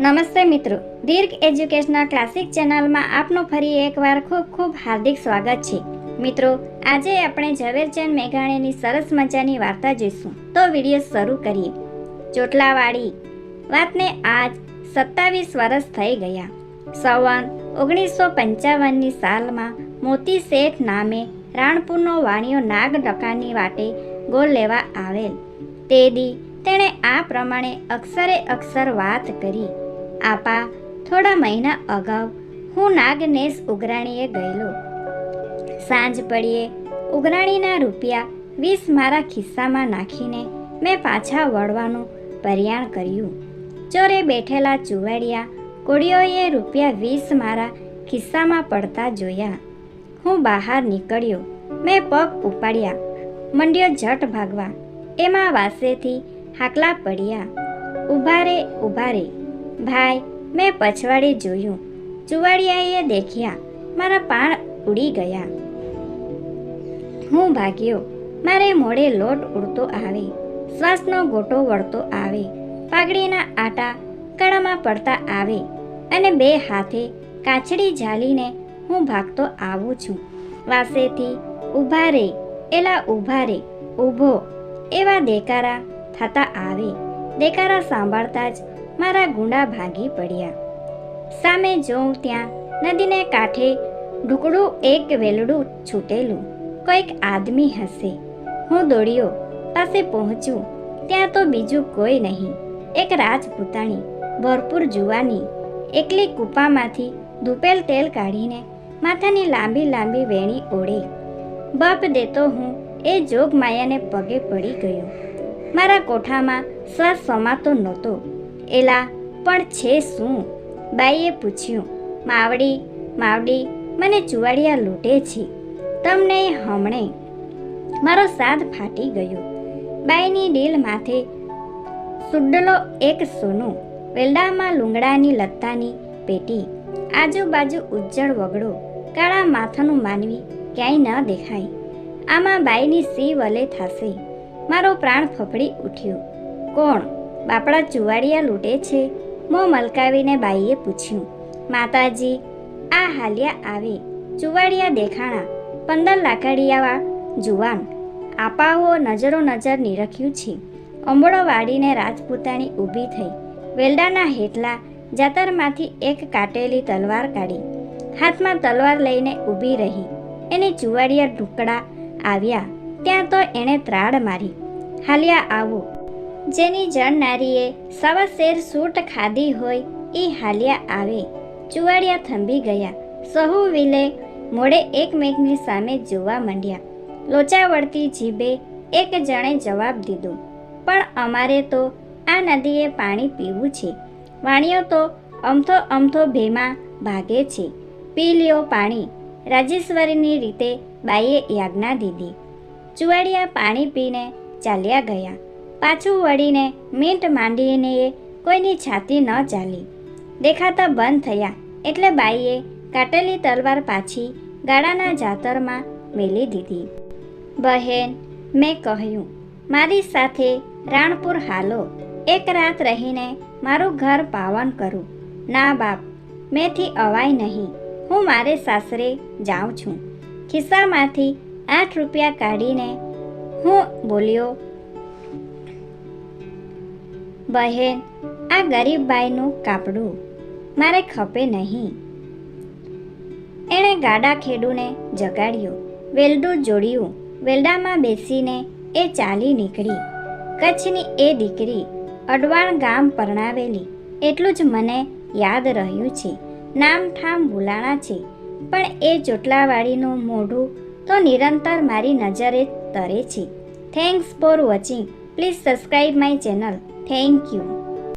નમસ્તે મિત્રો. દીર્ઘ educational classic ચેનલમાં આપનું ફરી એકવાર ખૂબ ખૂબ હાર્દિક સ્વાગત છે. મિત્રો, આજે આપણે ઝવેરચંદ મેઘાણીની સરસ મજાની વાર્તા જોઈશું. તો વીડિયો શરૂ કરીએ. ચોટલાવાડી. વાતને આજ સત્તાવીસ વર્ષ થઈ ગયા. સવન ઓગણીસો પંચાવનની સાલમાં મોતી શેઠ નામે રાણપુરનો વાણિયો નાગ ડકાની વાટે ગોળ લેવા આવેલ. તે દી તેણે આ પ્રમાણે અક્ષરે અક્ષર વાત કરી. આપા, થોડા મહિના અગાઉ હું નાગનેશ ઉઘરાણીએ ગયેલો. સાંજ પડીએ, ઉઘરાણીના રૂપિયા વીસ મારા ખિસ્સામાં નાખીને મેં પાછા વળવાનું પર્યાણ કર્યું. ચોરે બેઠેલા ચુવાડિયા કોળીઓએ રૂપિયા વીસ મારા ખિસ્સામાં પડતા જોયા. હું બહાર નીકળ્યો, મેં પગ ઉપાડ્યા, મંડ્યો ઝટ ભાગવા. એમાં વાસેથી હાકલા પડ્યા. ઉભારે રે ઊભા ભાઈ, મેં પછવાડે જોયું. ચુવાડિયાએ દેખ્યા, મારા પાણ ઉડી ગયા. હું ભાગ્યો. મારે મોડે લોટ ઉડતો આવે, શ્વાસનો ગોટો વળતો આવે, પાઘડીના આટા કળામાં પડતા આવે અને બે હાથે કાચડી ઝાલીને હું ભાગતો આવું છું. વાસેથી ઊભા રે, એલા ઊભા રે, ઊભો. એવા દેકારા થતા આવે. દેકારા સાંભળતા જ મારા ગુંડા ભાગી પડ્યા. સામે જોઉં ત્યાં નદીને કાંઠે ઢુકડું એક વેલડું છૂટેલું. કોઈક આદમી હશે. હું દોડ્યો. પાસે પહોંચ્યું. ત્યાં તો બીજું કોઈ નહીં. એક રાજપૂતાણી, ભરપૂર જુવાની, એકલી કૂપામાંથી ધૂપેલ તેલ કાઢીને માથાની લાંબી લાંબી વેણી ઓળે. બાપ દેતો હું એ જોગ માયાને પગે પડી ગયો. મારા કોઠામાં શ્વાસ સમાતો નહોતો. એલા, પણ છે શું? બાઈએ પૂછ્યું, માવડી માવડી, મને ચુવાડિયા લૂંટે છે. તમને હમણે મારો સાદ ફાટી ગયો. બાઈની ડીલ માથે સુડલો એક સોનું વેલડામાં લુંગડાની લત્તાની પેટી આજુબાજુ ઉજ્જળ વગડો, કાળા માથાનું માનવી ક્યાંય ન દેખાય. આમાં બાઈની સી વલે થશે. મારો પ્રાણ ફફડી ઉઠ્યો. કોણ? બાપડા ચુવાડિયા લૂંટે છે. મોં મલકાવીને બાઈએ પૂછ્યું, માતાજી, આ હાલિયા આવે ચુવાડિયા દેખાણા, પંદર લાકડિયાવા જુવાન, આપાઓ નજરો નજર નિરખ્યું છે. અંબળો વાળીને રાજપૂતાણી ઊભી થઈ, વેલડાના હેઠલા જાતરમાંથી એક કાટેલી તલવાર કાઢી, હાથમાં તલવાર લઈને ઊભી રહી. એને ચુવાડિયા ઢુકડા આવ્યા, ત્યાં તો એણે ત્રાડ મારી, હાલિયા આવો જેની જણનારીએ સવા શેર સૂટ ખાધી હોય એ હાલ્યા આવે. ચુવાડિયા થંભી ગયા. સહુ વિલે મોડે એકમેકની સામે જોવા માંડ્યા. લોચા વળતી જીભે એક જણે જવાબ દીધો, પણ અમારે તો આ નદીએ પાણી પીવું છે. વાણીઓ તો અમથો અમથો ભેમાં ભાગે છે. પી લ્યો પાણી. રાજેશ્વરીની રીતે બાઈએ યાજ્ઞા દીધી. ચુવાડિયા પાણી પીને ચાલ્યા ગયા. પાછું વળીને મીંટ માંડીને એ કોઈની છાતી ન ચાલી. દેખાતા બંધ થયા એટલે બાઈએ કાટેલી તલવાર પાછી ગાડાના જાતરમાં મેલી દીધી. બહેન, મેં કહ્યું, મારી સાથે રાણપુર હાલો. એક રાત રહીને મારું ઘર પાવન કરું. ના બાપ, મેંથી અવાય નહીં. હું મારે સાસરે જાઉં છું. ખિસ્સામાંથી આઠ રૂપિયા કાઢીને હું બોલ્યો બહેન, આ ગરીબ બાઈનું કાપડું મારે ખપે નહીં. એણે ગાડા ખેડૂને જગાડ્યો, વેલડું જોડ્યું, વેલડામાં બેસીને એ ચાલી નીકળી. કચ્છની એ દીકરી અડવાણ ગામ પરણાવેલી, એટલું જ મને યાદ રહ્યું છે. નામ ઠામ ભૂલાણા છે, પણ એ ચોટલાવાળીનું મોઢું તો નિરંતર મારી નજરે તરે છે. Thanks for watching please subscribe my channel Thank you.